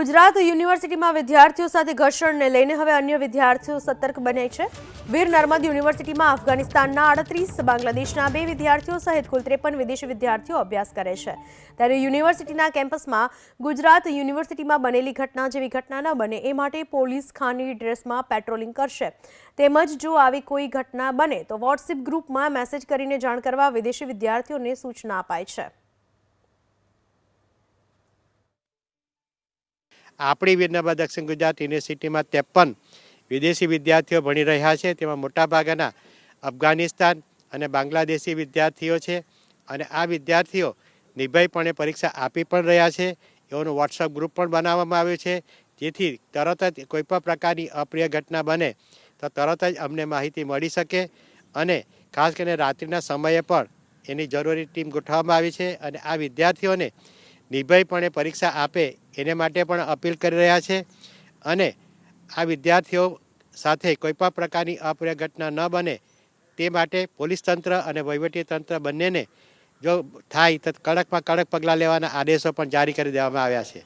ગુજરાત યુનિવર્સિટીમાં વિદ્યાર્થીઓ સાથે ઘર્ષણને લઈને હવે અન્ય વિદ્યાર્થીઓ સતર્ક બને છે. વીર નર્મદ યુનિવર્સિટીમાં અફઘાનિસ્તાનના આડત્રીસ, બાંગ્લાદેશના બે વિદ્યાર્થીઓ સહિત કુલ ત્રેપન વિદેશી વિદ્યાર્થીઓ અભ્યાસ કરે છે. ત્યારે યુનિવર્સિટીના કેમ્પસમાં ગુજરાત યુનિવર્સિટીમાં બનેલી ઘટના જેવી ઘટના ન બને એ માટે પોલીસ ખાની ડ્રેસમાં પેટ્રોલિંગ કરશે. તેમજ જો આવી કોઈ ઘટના બને તો વોટ્સએપ ગ્રુપમાં મેસેજ કરીને જાણ કરવા વિદેશી વિદ્યાર્થીઓને સૂચના અપાય છે. આપણી વિનર્મા દક્ષિણ ગુજરાત યુનિવર્સિટીમાં ત્રેપન વિદેશી વિદ્યાર્થીઓ ભણી રહ્યા છે. તેમાં મોટાભાગના અફઘાનિસ્તાન અને બાંગ્લાદેશી વિદ્યાર્થીઓ છે અને આ વિદ્યાર્થીઓ નિર્ભયપણે પરીક્ષા આપી પણ રહ્યા છે. એઓનું વોટ્સઅપ ગ્રુપ પણ બનાવવામાં આવ્યું છે. જેથી તરત જ કોઈપણ પ્રકારની અપ્રિય ઘટના બને તો તરત જ અમને માહિતી મળી શકે અને ખાસ કરીને રાત્રિના સમયે પણ એની જરૂરી ટીમ ગોઠવવામાં આવી છે અને આ વિદ્યાર્થીઓને નિર્ભયપણે પરીક્ષા આપે એને માટે પણ અપીલ કરી રહ્યા છે અને આ વિદ્યાર્થીઓ સાથે કોઈપણ પ્રકારની અપ્રિય ઘટના ન બને તે માટે પોલીસ તંત્ર અને વહીવટી તંત્ર બંનેને જો થાય તો કડકમાં કડક પગલાં લેવાના આદેશો પણ જારી કરી દેવામાં આવ્યા છે.